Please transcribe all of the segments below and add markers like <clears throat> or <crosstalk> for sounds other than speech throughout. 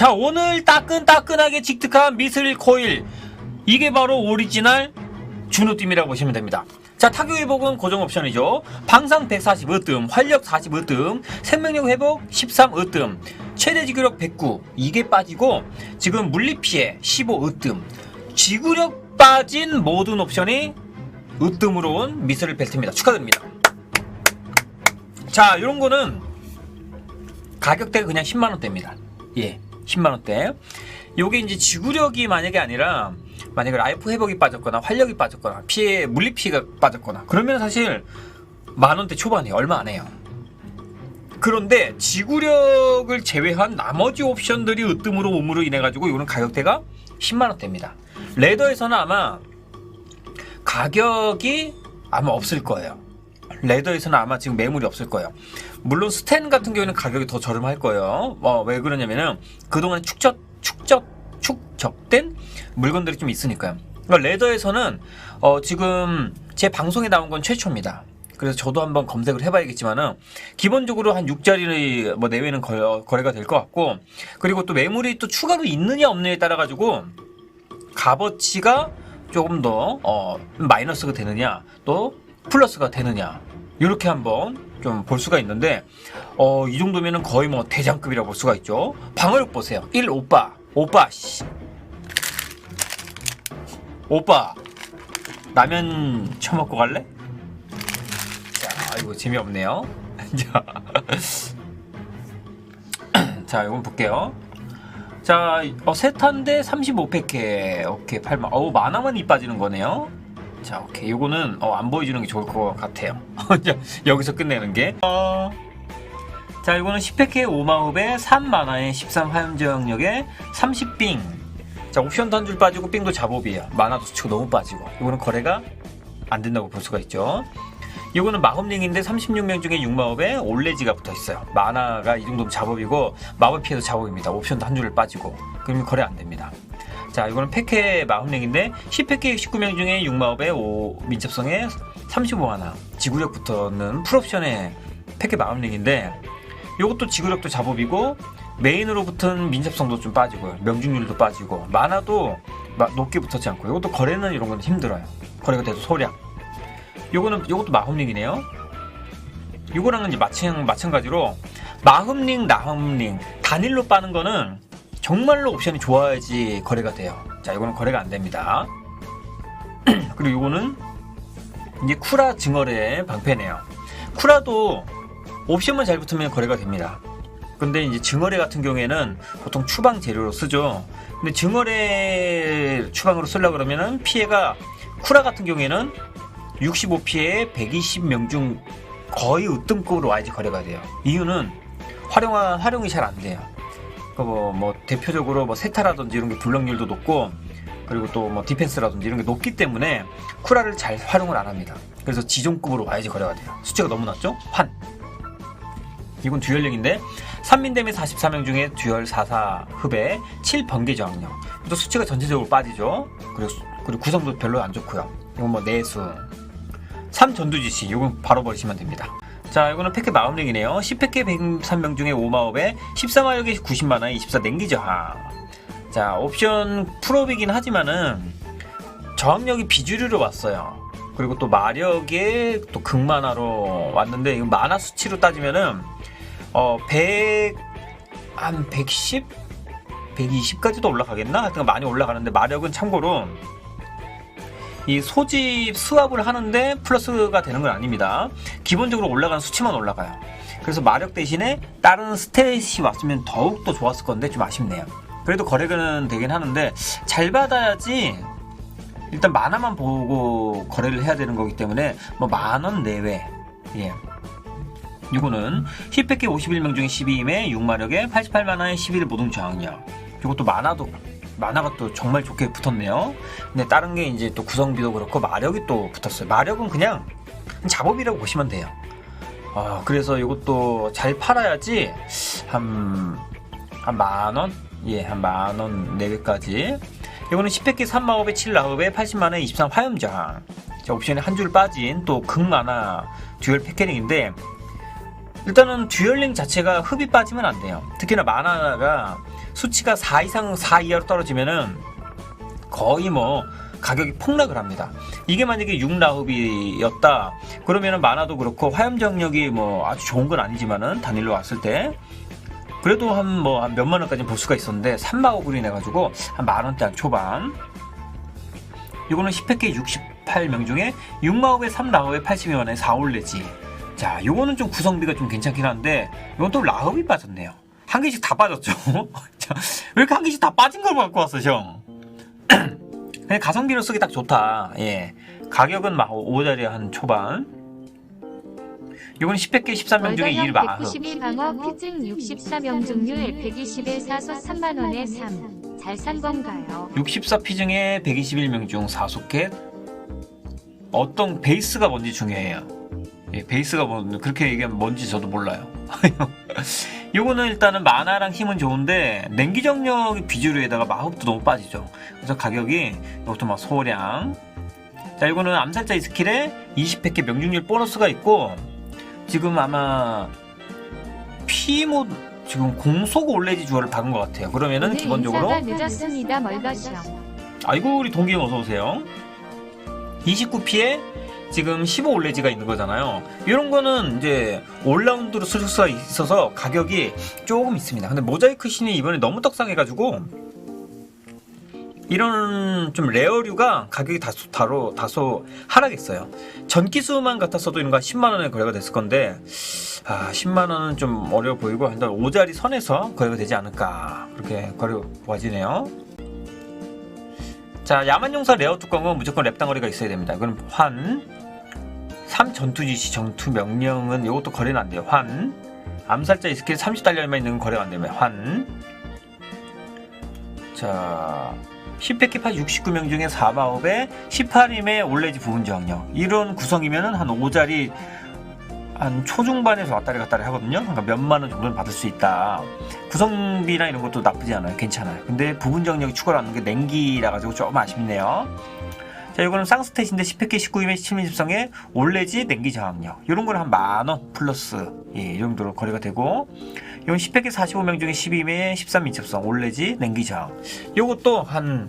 자 오늘 따끈따끈하게 직특한 미스릴 코일 이게 바로 오리지널 준우팀이라고 보시면 됩니다. 자 타격 회복은 고정 옵션이죠. 방상 145뜸, 활력 45뜸, 생명력 회복 13으뜸, 최대 지구력 109 이게 빠지고 지금 물리 피해 15으뜸, 지구력 빠진 모든 옵션이 으뜸으로 온 미스릴 벨트입니다. 축하드립니다. 자 이런 거는 가격대가 그냥 10만 원대입니다. 예, 10만 원대. 요게 이제 지구력이 만약에 아니라 만약에 라이프 회복이 빠졌거나 활력이 빠졌거나 피해 물리 피해가 빠졌거나 그러면 사실 만 원대 초반이에요. 얼마 안 해요. 그런데 지구력을 제외한 나머지 옵션들이 으뜸으로 옴으로 인해 가지고 이거는 가격대가 10만 원대입니다. 레더에서는 아마 가격이 아마 없을 거예요. 레더에서는 아마 지금 매물이 없을 거예요. 물론 스텐 같은 경우에는 가격이 더 저렴할 거예요. 어, 왜 그러냐면은 그동안 축적, 축적, 축적된 물건들이 좀 있으니까요. 그러니까 레더에서는 어, 지금 제 방송에 나온 건 최초입니다. 그래서 저도 한번 검색을 해봐야겠지만은 기본적으로 한 6자리 뭐 내외는 거, 거래가 될 것 같고 그리고 또 매물이 또 추가로 있느냐 없느냐에 따라 가지고 값어치가 조금 더 어, 마이너스가 되느냐 또 플러스가 되느냐 이렇게 한번 좀 볼 수가 있는데 어, 이 정도면은 거의 뭐 대장급이라고 볼 수가 있죠. 방어력 보세요. 1 오빠. 오빠 씨. 오빠. 라면 처먹고 갈래? 자 이거 재미없네요. <laughs> 자, <clears throat> 자 이건 볼게요. 자, 어, 세탄대 35팩에 오케이 8만. 어우 만화만 이 빠지는 거네요. 자, 오케이 요거는 어, 안 보여주는 게 좋을 것 같아요. <laughs> 자, 여기서 끝내는 게. 어... 자, 이거는 10팩에 5마흡에 3만화에 13화염저항력에 30빙. 자, 옵션도 한줄 빠지고 빙도 잡업이에요. 만화도 수치가 너무 빠지고. 이거는 거래가 안 된다고 볼 수가 있죠. 이거는 마법링인데 36명 중에 6마법에 올레지가 붙어 있어요. 만화가 이 정도면 작업이고 마법 피해도 작업입니다. 옵션도 한줄 빠지고 그러면 거래 안 됩니다. 자, 이거는 패케 마법링인데 10패케 19명 중에 6마법에 5 민첩성에 35 하나 지구력 붙어는 풀옵션의 패케 마법링인데 이것도 지구력도 작업이고 메인으로 붙은 민첩성도 좀 빠지고요. 명중률도 빠지고 만화도 마- 높게 붙었지 않고 이것도 거래는 이런 건 힘들어요. 거래가 돼도 소량. 요거는 요것도 마흠링이네요. 요거랑은 이제 마찬 마찬가지로 마흠링, 나흠링 단일로 빠는 거는 정말로 옵션이 좋아야지 거래가 돼요. 자, 이거는 거래가 안 됩니다. <clears throat> 그리고 요거는 이제 쿠라 증거래 방패네요. 쿠라도 옵션만 잘 붙으면 거래가 됩니다. 근데 이제 증거래 같은 경우에는 보통 추방 재료로 쓰죠. 근데 증거래 추방으로 쓰려고 그러면은 피해가 쿠라 같은 경우에는 65피에 120명 중 거의 으뜸급으로 와야지 거래가 돼요. 이유는 활용한 활용이 잘 안 돼요. 그 뭐, 뭐 대표적으로 뭐 세타라든지 이런 게 블럭률도 높고 그리고 또 뭐 디펜스라든지 이런 게 높기 때문에 쿠라를 잘 활용을 안 합니다. 그래서 지존급으로 와야지 거래가 돼요. 수치가 너무 낮죠? 환. 이건 듀얼링인데 3민댐의 44명 중에 듀얼 44 흡에 7번개 저항력. 또 수치가 전체적으로 빠지죠. 그리고, 수- 그리고 구성도 별로 안 좋고요. 이건 뭐 내수. 3 전두지시 이건 바로 버리시면 됩니다. 자 이거는 패켓 마음링이네요. 10패켓 103명 중에 5마업에 14마력에 90만원 24 냉기 저항. 자 옵션 풀업이긴 하지만은 저항력이 비주류로 왔어요. 그리고 또 마력에 또 극만화로 왔는데 이거 만화 수치로 따지면은 어 100, 한 110? 120까지도 올라가겠나? 하여튼 많이 올라가는데 마력은 참고로 이 소집 수합을 하는데 플러스가 되는 건 아닙니다. 기본적으로 올라가는 수치만 올라가요. 그래서 마력 대신에 다른 스탯이 왔으면 더욱더 좋았을 건데 좀 아쉽네요. 그래도 거래는 되긴 하는데 잘 받아야지 일단 만화만 보고 거래를 해야 되는 거기 때문에 뭐 만 원 내외 예. 이거는 10팩에 51명 중에 12임에 6마력에 88만화에 11 모동 저항력 이것도 만화도 만화가 또 정말 좋게 붙었네요 근데 다른 게 이제 또 구성비도 그렇고 마력이 또 붙었어요 마력은 그냥 작업이라고 보시면 돼요 아 그래서 이것도 잘 팔아야지 한 한 만원? 예, 한 만원 내외까지. 이거는 10팩기 3마법에 7라흡에 80만원에 23 화염장. 자, 옵션에 한 줄 빠진 또 극만화 듀얼 패키링인데, 일단은 듀얼링 자체가 흡이 빠지면 안 돼요. 특히나 만화가 수치가 4 이상 4 이하로 떨어지면은 거의 뭐 가격이 폭락을 합니다. 이게 만약에 6라흡이었다. 그러면은 만화도 그렇고 화염정력이 뭐 아주 좋은 건 아니지만은 단일로 왔을 때 그래도 한 뭐 한 몇만 원까지 볼 수가 있었는데 3마호불이 내가지고 한 만 원대 한 초반. 요거는 10팩에 68명 중에 6마호에 3라흡에 82만원에 4올레지. 자 요거는 좀 구성비가 좀 괜찮긴 한데 이건 또 라흡이 빠졌네요 한 개씩 다 빠졌죠 <laughs> 자, 왜 이렇게 한 개씩 다 빠진 걸 갖고 왔어 형 <clears throat> 그냥 가성비로 쓰기 딱 좋다 예 가격은 막 5자리 한 초반 요거는 10팩에 13명 중에 1 월가형 마흡 192 방어 피증 64명 중률 120에 사소 3만 원에 3. 잘 산 건가요? 64피 중에 121명 중 4소켓 어떤 베이스가 뭔지 중요해요. 예, 베이스가 뭐 그렇게 얘기하면 뭔지 저도 몰라요. <laughs> 요거는 일단은 만화랑 힘은 좋은데 냉기 정력 비주류에다가 마법도 너무 빠지죠. 그래서 가격이 이것도 막 소량. 자, 이거는 암살자 이 스킬에 20팩의 명중률 보너스가 있고 지금 아마 피모 지금 공속 올레지 주어를 박은 것 같아요. 그러면은 오늘 기본적으로 늦었습니다 아이고 우리 동기 형 어서 오세요. 29피에 지금 15 올레지가 있는 거잖아요. 이런 거는 이제 올라운드로 쓸 수가 있어서 가격이 조금 있습니다. 근데 모자이크 신이 이번에 너무 떡상해가지고 이런 좀 레어류가 가격이 다소, 다로, 다소 하락했어요. 전기수만 같았어도 이런 거한 10만 원에 거래가 됐을 건데 아 10만 원은 좀 어려워 보이고 한 5자리 선에서 거래가 되지 않을까 그렇게 거래 와지네요. 자, 야만용사 레어 뚜껑은 무조건 랩당거리가 있어야 됩니다. 이건 환. 3 전투 지시 전투 명령은 이것도 거래는 안 돼요. 환. 암살자 이 스킬 30달러에만 있는 건 거래가 안 되면 환. 자, 10팩키 8 69명 중에 4마업에 18임의 올레지 부분 저항력. 이런 구성이면은 한 5자리 한 초중반에서 왔다리 갔다리 하거든요. 그러니까 몇만 원 정도는 받을 수 있다. 구성비나 이런 것도 나쁘지 않아요. 괜찮아요. 근데 부분 정력이 추가로 하는 게 냉기라 가지고 좀 아쉽네요. 자, 이거는 쌍스탯인데 10팩에 19임에 17밀집성에 올레지 냉기 저항력. 이런 거는 한 만 원 플러스 예, 이 정도로 거래가 되고 이건 10팩에 45명 중에 12임에 13밀집성 올레지 냉기 저항. 요것도 한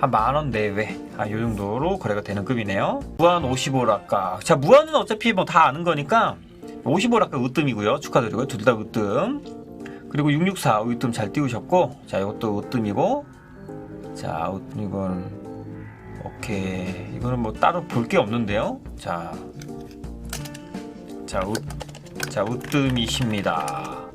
한 만원 내외 아, 요 정도로 거래가 되는 급이네요. 무한 55락가. 자, 무한은 어차피 뭐 다 아는 거니까 55락가 으뜸이고요. 축하드리고요. 둘 다 으뜸. 그리고 664 으뜸 잘 띄우셨고 자 이것도 으뜸이고 자 이건 오케이. 이거는 뭐 따로 볼 게 없는데요. 자, 자, 우, 자, 웃뜸이십니다.